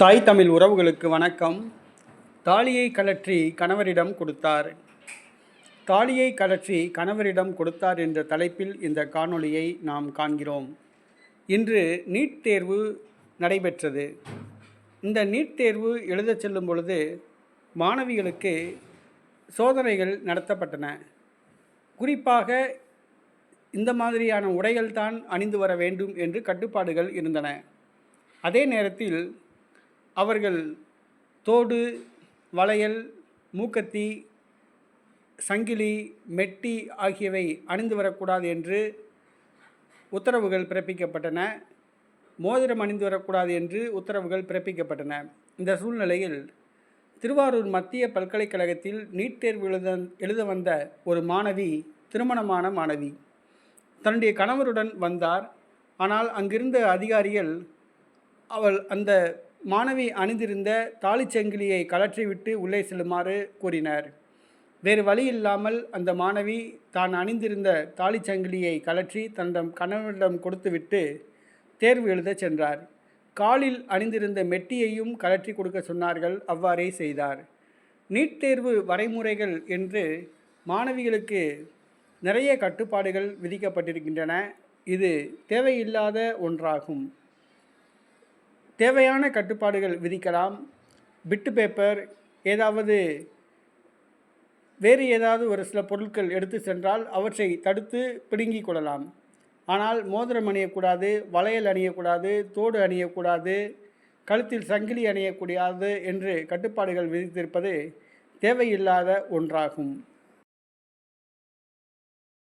தாய் தமிழ் உறவுகளுக்கு வணக்கம். தாலியை கழற்றி கணவரிடம் கொடுத்தார். தாலியை கழற்றி கணவரிடம் கொடுத்தார் என்ற தலைப்பில் இந்த காணொளியை நாம் காண்கிறோம். இன்று நீட் தேர்வு நடைபெற்றது. இந்த நீட் தேர்வு எழுதச் செல்லும் பொழுது மாணவிகளுக்கு சோதனைகள் நடத்தப்பட்டன. குறிப்பாக இந்த மாதிரியான உடைகள் தான் அணிந்து வர வேண்டும் என்று கட்டுப்பாடுகள் இருந்தன. அதே நேரத்தில் அவர்கள் தோடு வளையல் மூக்கத்தி சங்கிலி மெட்டி ஆகியவை அணிந்து வரக்கூடாது என்று உத்தரவுகள் பிறப்பிக்கப்பட்டன. மோதிரம் அணிந்து வரக்கூடாது என்று உத்தரவுகள் பிறப்பிக்கப்பட்டன. இந்த சூழ்நிலையில் திருவாரூர் மத்திய பல்கலைக்கழகத்தில் நீட் தேர்வு எழுத எழுத வந்த ஒரு மாணவி திருமணமான மாணவி. தன்னுடைய கணவருடன் வந்தார். ஆனால் அங்கிருந்த அதிகாரிகள் அவள் அந்த மாணவி அணிந்திருந்த தாலிச்சங்கிலியை கழற்றிவிட்டு உள்ளே செல்லுமாறு கூறினர். வேறு வழி இல்லாமல் அந்த மாணவி தான் அணிந்திருந்த தாலிச்சங்கிலியை கழற்றி தன்னிடம் கணவரிடம் கொடுத்துவிட்டு தேர்வு எழுதச் சென்றார். காலில் அணிந்திருந்த மெட்டியையும் கழற்றி கொடுக்க சொன்னார்கள். அவ்வாறே செய்தார். நீட் தேர்வு வரைமுறைகள் என்று மாணவிகளுக்கு நிறைய கட்டுப்பாடுகள் விதிக்கப்பட்டிருக்கின்றன. இது தேவையில்லாத ஒன்றாகும். தேவையான கட்டுப்பாடுகள் விதிக்கலாம். பிட்டு பேப்பர் ஏதாவது வேறு ஏதாவது ஒரு சில பொருட்கள் எடுத்து சென்றால் அவற்றை தடுத்து பிடுங்கிக் கொள்ளலாம். ஆனால் மோதிரம் அணியக்கூடாது வளையல் அணியக்கூடாது தோடு அணியக்கூடாது கழுத்தில் சங்கிலி அணியக்கூடாது என்று கட்டுப்பாடுகள் விதித்திருப்பது தேவையில்லாத ஒன்றாகும்.